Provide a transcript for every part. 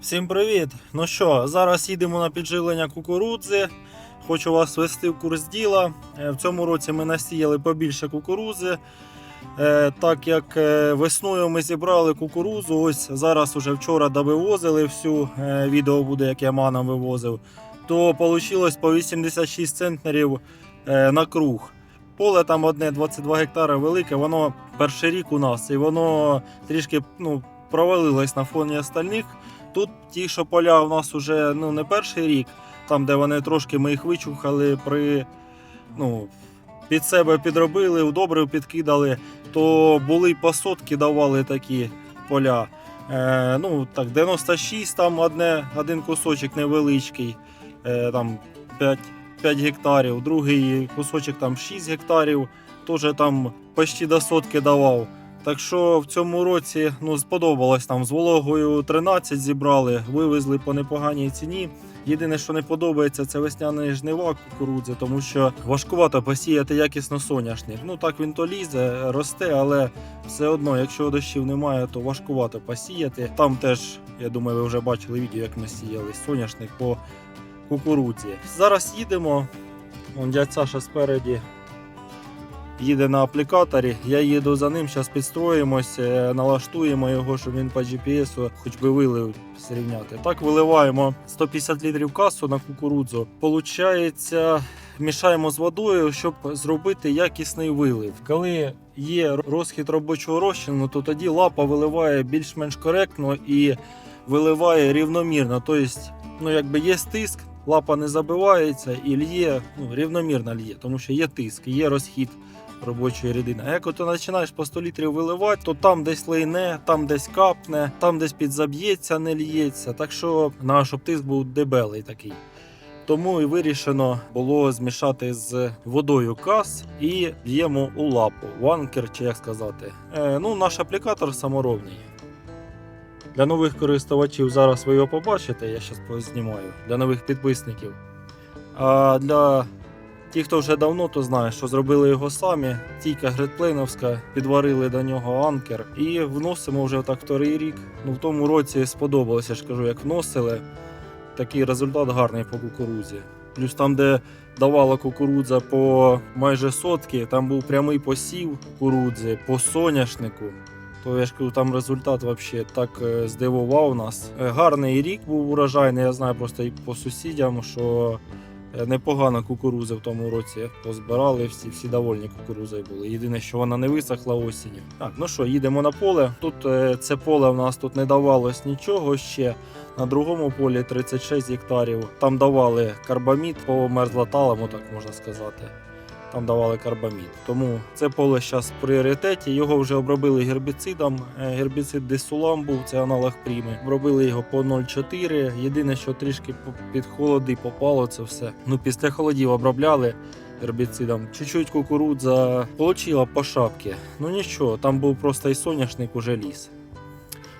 Всім привіт! Ну що, зараз їдемо на підживлення кукурудзи. Хочу вас ввести в курс діла. Е, В цьому році ми насіяли побільше кукурудзи. Е, Так як е, весною ми зібрали кукурудзу, ось зараз уже вчора довивозили всю, відео буде, як я маном вивозив, то вийшло по 86 центнерів на круг. Поле там одне 22 гектари велике, воно перший рік у нас, і воно трішки ну, провалилось на фоні остальних. Тут ті, що поля у нас уже ну, не перший рік, там, де вони трошки ми їх вичухали, при, ну, під себе підробили, удобрив підкидали, то були й по сотки давали такі поля. Е, ну, так, 96 там одне, один кусочок невеличкий, е, там 5, 5 гектарів, другий кусочок там 6 гектарів, теж там почти до сотки давав. Так що в цьому році ну, сподобалось там з вологою 13 зібрали, вивезли по непоганій ціні. Єдине, що не подобається, це весняний жнива кукурудзи, тому що важкувато посіяти якісно соняшник. Ну так він то лізе, росте, але все одно, якщо дощів немає, то важкувато посіяти. Там теж, я думаю, ви вже бачили відео, як ми сіяли соняшник по кукурудзі. Зараз їдемо. Вон дядь Саша спереді їде на аплікаторі. Я їду за ним, зараз підстроїмось, е, налаштуємо його, щоб він по GPS хоч би вилив зрівняти. Так виливаємо 150 літрів касу на кукурудзу. Получається, мішаємо з водою, щоб зробити якісний вилив. Коли є розхід робочого розчину, то тоді лапа виливає більш-менш коректно і виливає рівномірно. Тобто, ну якби є тиск. Лапа не забивається і лє ну, рівномірно лє, тому що є тиск, є розхід робочої рідини. А як от ти починаєш по 100 літрів виливати, то там десь лейне, там десь капне, там десь підзаб'ється, не лється. Так що наш щоб був дебелий такий. Тому і вирішено було змішати з водою кас і б'ємо у лапу. Ванкер, чи як сказати. Е, ну, наш аплікатор саморобний. Для нових користувачів зараз ви його побачите, я зараз познімаю. Для нових підписників. А для Ті, хто вже давно, то знає, що зробили його самі. Тійка гретплейновська, підварили до нього анкер і вносимо вже так вторий рік. Ну в тому році сподобалося, ж кажу, як вносили. Такий результат гарний по кукурудзі. Плюс там, де давала кукурудза по майже сотки, там був прямий посів кукурудзи по соняшнику. То я ж кажу, там результат взагалі так е, здивував нас. Е, Гарний рік був урожайний, я знаю просто і по сусідям, що Непогана кукуруза в тому році позбирали, всі, всі довольні кукурузою були. Єдине, що вона не висохла осінню. Так, ну що, їдемо на поле. Тут е, це поле в нас тут не давалось нічого ще. На другому полі 36 гектарів. Там давали карбамід по мерзлоталому, так можна сказати. Там давали карбамід. Тому це поле зараз в пріоритеті. Його вже обробили гербіцидом. Е, Гербіцид Десулам був, це аналог пріми. Обробили його по 0,4. Єдине, що трішки під холоди попало це все. Ну, після холодів обробляли гербіцидом. Чуть-чуть кукурудза получила по шапці. Ну нічого, там був просто і соняшник уже ліс.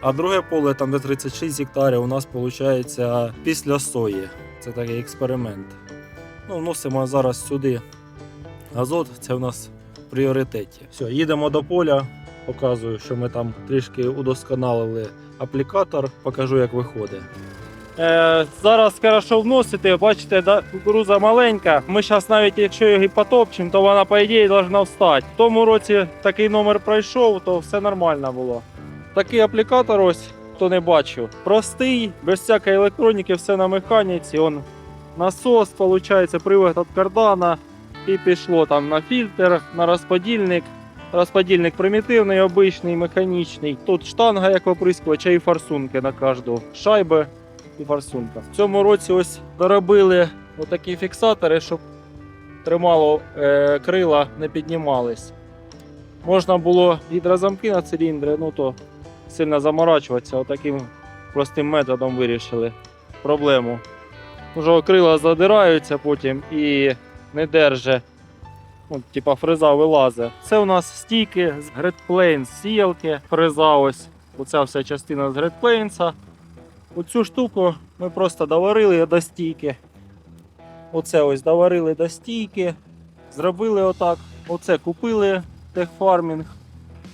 А друге поле, там де 36 гектарів, у нас виходить після сої. Це такий експеримент. Ну, вносимо зараз сюди азот, це в нас в пріоритеті. Все, їдемо до поля, показую, що ми там трішки удосконалили аплікатор, покажу, як виходить. Е, зараз хорошо вносити, бачите, да, кукуруза маленька. Ми зараз навіть якщо її потопчемо, то вона, по ідеї, повинна встати. В тому році такий номер пройшов, то все нормально було. Такий аплікатор ось, хто не бачив. Простий, без всякої електроніки, все на механіці. Он насос, виходить, привод від кардана. І пішло там на фільтр, на розподільник. Розподільник примітивний, обичний, механічний. Тут штанга як оприскувача і форсунки на кожну шайби і форсунка. В цьому році ось доробили отакі фіксатори, щоб тримало е, крила, не піднімались. Можна було гідрозамки на циліндри, ну то сильно заморачуватися. Отаким простим методом вирішили проблему. Уже крила задираються потім і не держи. Ну, типа фреза вилазить. Це у нас стійки з Gridplane сіялки. Фреза ось. Оця вся частина з Gridplanes. Оцю штуку ми просто доварили до стійки. Оце ось доварили до стійки. Зробили отак. Оце купили техфармінг.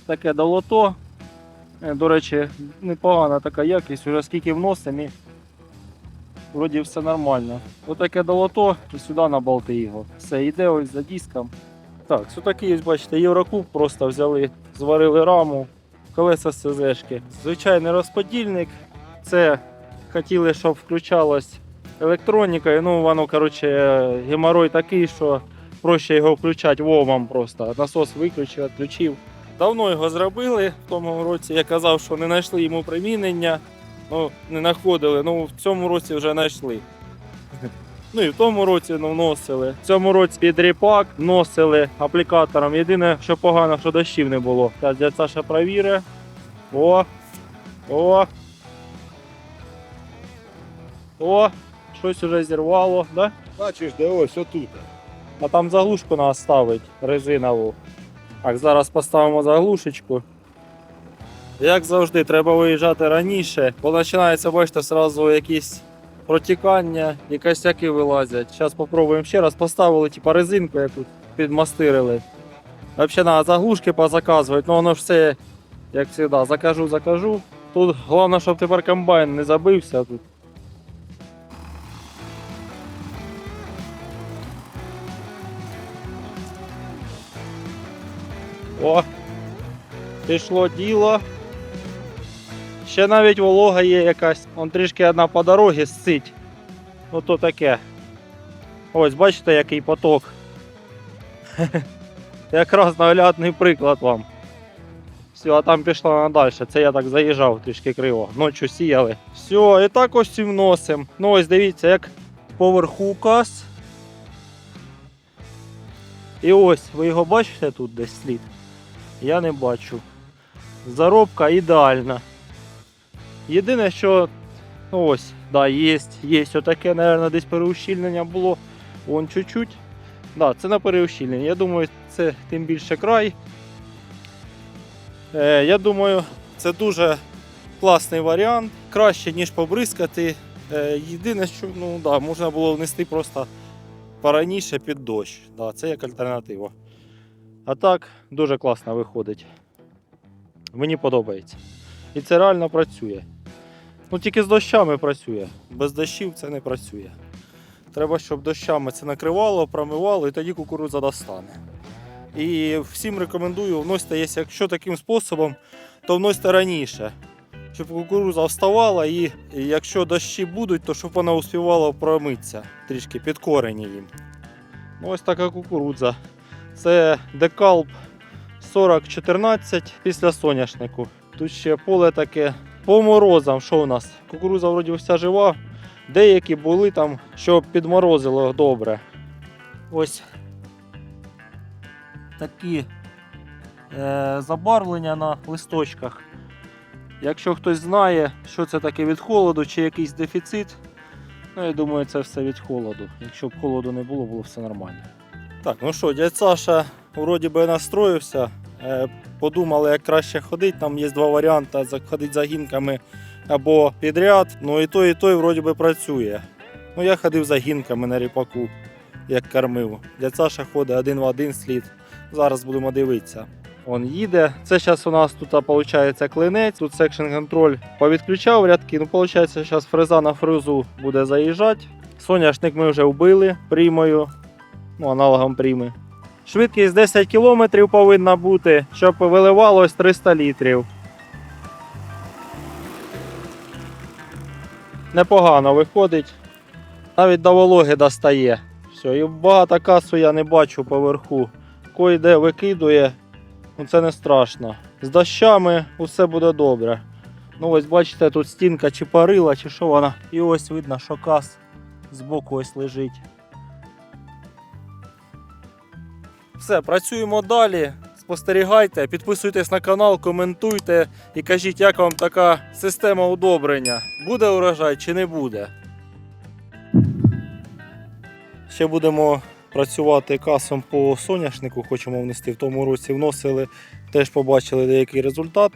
Таке долото. Е, До речі, непогана така якість, уже скільки вносимо вроді все нормально. Отаке долото і сюди на його. Все, йде ось за диском. Так, такий, ось, бачите, Єврокуб просто взяли, зварили раму, колеса з ЦЗшки. Звичайний розподільник. Це хотіли, щоб включалось електронікою. Ну, воно, коротше, геморой такий, що проще його включати вовам просто. Насос виключив, відключив. Давно його зробили в тому році. Я казав, що не знайшли йому примінення. Ну, не знаходили. Ну, в цьому році вже знайшли. Ну і в тому році ну, вносили. В цьому році під ріпак вносили аплікатором. Єдине, що погано, що дощів не було. Зараз дядь Саша провіри. О! О! О! Щось уже зірвало, да? Бачиш, де ось отут. А там заглушку треба ставити резинову. Так, зараз поставимо заглушечку. Як завжди, треба виїжджати раніше, бо починається, бачите, одразу якісь протікання і косяки вилазять. Зараз спробуємо ще раз. Поставили типу, резинку, яку підмастирили. Взагалі треба заглушки позаказувати, ну воно все, як завжди, закажу, закажу. Тут головне, щоб тепер комбайн не забився тут. О, пішло діло. Ще навіть волога є якась. Он трішки одна по дорозі сцить. Ото таке. Ось, бачите, який поток. Якраз наглядний приклад вам. Все, а там пішла вона далі. Це я так заїжджав трішки криво. Ночі сіяли. Все, і так ось і вносимо. Ну ось дивіться, як поверху указ. І ось, ви його бачите тут десь слід? Я не бачу. Заробка ідеальна. Єдине, що ну ось, да, є, є отаке, мабуть, десь переущільнення було. Вон чуть-чуть. Да, це на переущільнення. Я думаю, це тим більше край. Е, я думаю, це дуже класний варіант. Краще, ніж побризкати. Е, єдине, що ну, да, можна було внести просто пораніше під дощ. Да, це як альтернатива. А так, дуже класно виходить. Мені подобається. І це реально працює. Ну тільки з дощами працює. Без дощів це не працює. Треба, щоб дощами це накривало, промивало і тоді кукурудза достане. І всім рекомендую вносити, якщо таким способом, то вносьте раніше. Щоб кукурудза вставала і якщо дощі будуть, то щоб вона успівала промитися трішки під корені їм. Ну, ось така кукурудза. Це декалп 4014 після соняшнику. Тут ще поле таке по морозам. Що у нас? Кукурудза вроді вся жива. Деякі були там, що підморозило добре. Ось такі е, забарвлення на листочках. Якщо хтось знає, що це таке від холоду чи якийсь дефіцит, ну я думаю, це все від холоду. Якщо б холоду не було, було все нормально. Так, ну що, дядь Саша вроді би настроївся. Е, Подумали, як краще ходити. Там є два варіанти: ходити за гінками або підряд. Ну і той, і той вроді би працює. Ну я ходив за гінками на ріпаку, як кормив. Дядь Саша ходить один в один слід. Зараз будемо дивитися. Он їде. Це зараз у нас тут виходить клинець, тут секшн контроль повідключав рядки. Ну, виходить, зараз фреза на фрезу буде заїжджати. Соняшник ми вже вбили приймою, ну, аналогом прийми. Швидкість 10 км повинна бути, щоб виливалось 300 літрів. Непогано виходить. Навіть до вологи достає. Все, і багато касу я не бачу поверху. Кой-де викидує, ну це не страшно. З дощами усе буде добре. Ну ось бачите, тут стінка чи парила, чи що вона. І ось видно, що кас збоку ось лежить. Все, працюємо далі. Спостерігайте, підписуйтесь на канал, коментуйте і кажіть, як вам така система удобрення. Буде урожай чи не буде. Ще будемо працювати касом по соняшнику, хочемо внести в тому році. Вносили, теж побачили деякий результат.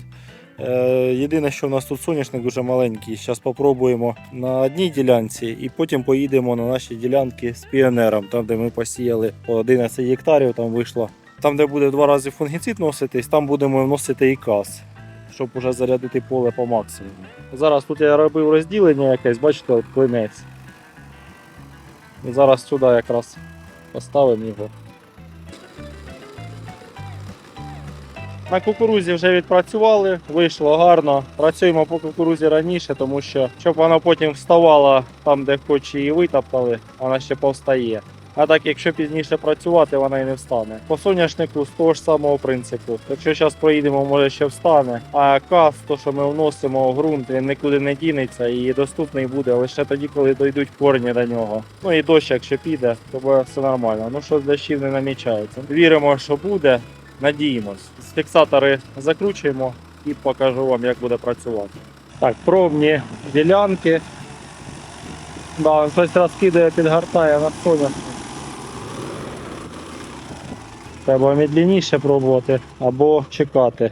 Е, Єдине, що в нас тут соняшник дуже маленький. Зараз спробуємо на одній ділянці і потім поїдемо на наші ділянки з піонером, там де ми посіяли по 11 гектарів, там вийшло. Там, де буде два рази фунгіцид носитись, там будемо вносити і кас. щоб уже зарядити поле по максимуму. Зараз тут я робив розділення якесь, бачите, от клинець. І зараз сюди якраз поставимо його. На кукурузі вже відпрацювали, вийшло гарно. Працюємо по кукурузі раніше, тому що щоб вона потім вставала там, де хоч її витоптали, вона ще повстає. А так, якщо пізніше працювати, вона і не встане. По соняшнику з того ж самого принципу. Якщо зараз проїдемо, може ще встане. А каз, то що ми вносимо в ґрунт, він нікуди не дінеться і доступний буде лише тоді, коли дойдуть корні до нього. Ну і дощ, якщо піде, то буде все нормально. Ну що з дощів не намічається. Віримо, що буде. Надіємось. Фіксатори закручуємо і покажу вам, як буде працювати. Так, пробні ділянки. Да, хтось розкидає, підгортає на соняшник. Треба медленніше пробувати або чекати.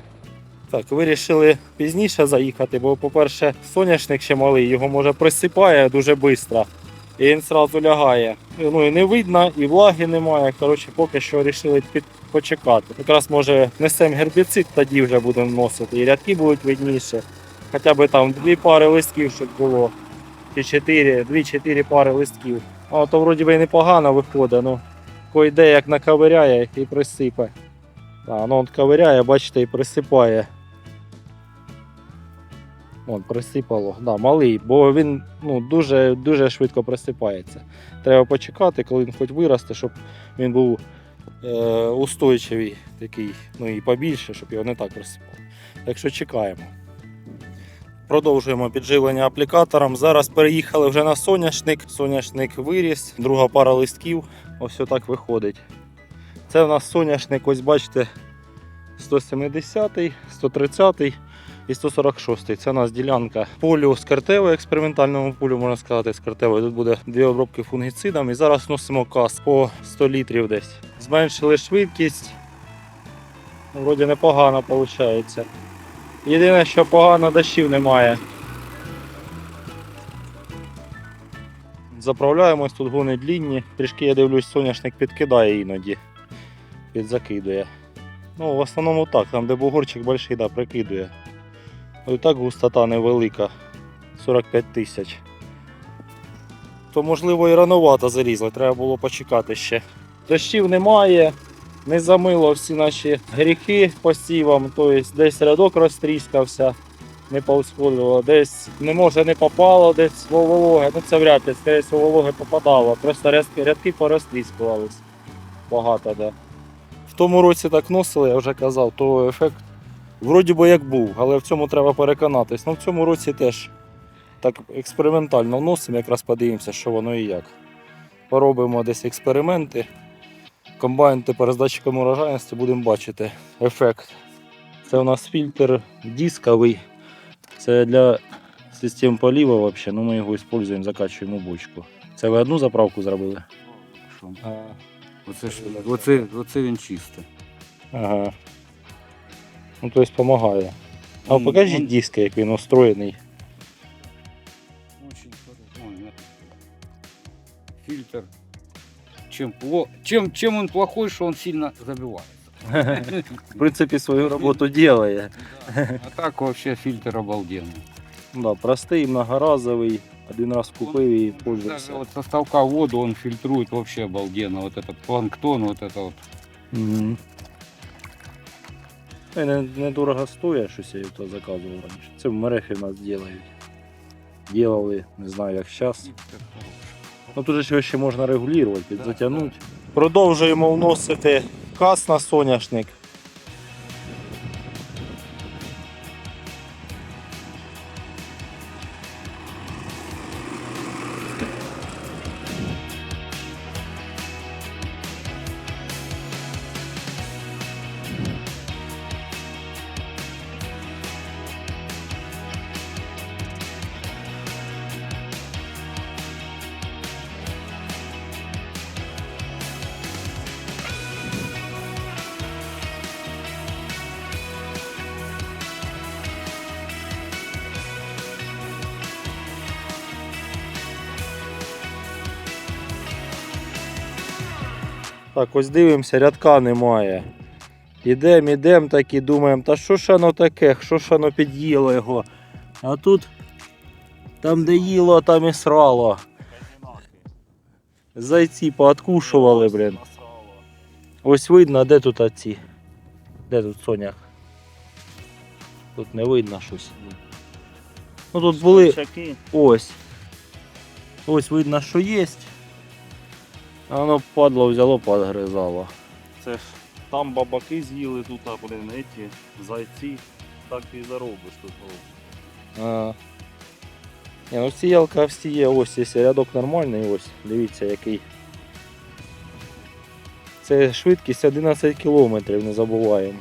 Так, вирішили пізніше заїхати, бо, по-перше, соняшник ще малий, його може присипає дуже швидко. І він одразу лягає. Ну і не видно, і влаги немає. Коротше, поки що вирішили під... почекати. Якраз може несемо гербіцид, тоді вже будемо вносити. І рядки будуть видніше. Хоча б там дві пари листків, щоб було. Чи чотири, дві-чотири пари листків. А то вроді би непогано виходить. Ну, ко йде, як наковиряє і присипе. А, ну от ковиряє, бачите, і присипає. От, присипало. Да, малий, бо він ну, дуже, дуже швидко присипається. Треба почекати, коли він хоч виросте, щоб він був е, устойчивий такий, ну і побільше, щоб його не так присипало. Так що чекаємо. Продовжуємо підживлення аплікатором. Зараз переїхали вже на соняшник. Соняшник виріс, друга пара листків. Ось отак виходить. Це в нас соняшник, ось бачите, 170, 130 і 146. Це у нас ділянка полю з картевою, експериментальному полю, можна сказати, з картевою. Тут буде дві обробки фунгіцидом. І зараз носимо кас по 100 літрів десь. Зменшили швидкість. Вроді непогано виходить. Єдине, що погано дощів немає. Заправляємось, тут гони длінні. Трішки я дивлюсь, соняшник підкидає іноді. Підзакидує. Ну, в основному так, там де бугорчик больший, да, прикидує. Ну, так густота невелика. 45 тисяч. То можливо і рановато зарізали, треба було почекати ще. Дощів немає, не замило всі наші гріхи посівом, тобто десь рядок розтріскався, не повсходило, десь не може не попало, десь во вологе, ну це вряд ли, скоріше вологе попадало, просто рядки, рядки порозтріскувались. Багато де. В тому році так носили, я вже казав, то ефект вроді би як був, але в цьому треба переконатись. Ну в цьому році теж так експериментально вносимо, якраз подивимося, що воно і як. Поробимо десь експерименти. Комбайн тепер з датчиком урожайності будемо бачити ефект. Це у нас фільтр дисковий. Це для систем полива вообще. Ну, ми його використовуємо, закачуємо бочку. Це ви одну заправку зробили? Що? Оце, оце, оце він чистий. Ага. Ну, тобто допомагає. А Он- покажіть он диск, як він устроєний. Очень хороший. Вон, я- Фильтр. Чем, пло... чем, чем он плохой, что он сильно забивается. В принципі, свою роботу робить. А так вообще фильтр обалденный. Да, простий, многоразовий. Один раз купив і Даже пользувався. вот со ставка воду он фильтрует вообще обалденно. Вот этот планктон, вот это вот. Угу. Не, не дорого стоїть, щось я то заказував раніше. Це в мерехи в нас ділають. Ділали, не знаю як зараз. Ну тут же ще можна регулювати, підзатягнути. Продовжуємо вносити кас на соняшник. Так, ось дивимося, рядка немає. Ідем, ідем так і думаємо, та що ж воно таке, що ж воно під'їло його. А тут там, де їло, там і срало. Зайці пооткушували, блін. Ось видно, де тут оці. Де тут сонях? Тут не видно щось. Ну тут були. Ось. Ось видно, що є. А воно падло взяло, подгризало. Це ж там бабаки з'їли, тут, а, блин, эти зайці. Так і заробиш тут. А. Ні, ну сіялка всіє, ось є рядок нормальний, ось, дивіться який. Це швидкість 11 км, не забуваємо.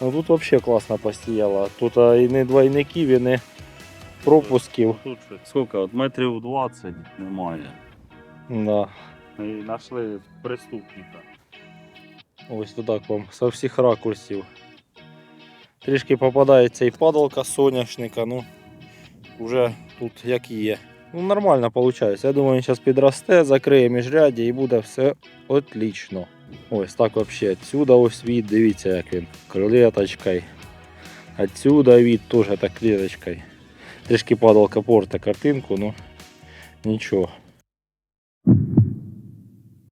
Ну тут взагалі класно посіяла. Тут а, і не двойників, і не пропусків. Тут ще скільки, от метрів 20 немає. Да. І знайшли преступника. Ось так вам со всіх ракурсів. Трішки попадається і падалка соняшника, ну вже тут як є. Ну нормально виходить. Я думаю, він зараз підросте, закриє міжряддя і буде все отлично. Ось так взагалі. Отсюда ось від, дивіться як він. Клеточкою. Отсюда від теж так клеточкою. Трішки падалка порта картинку, ну нічого.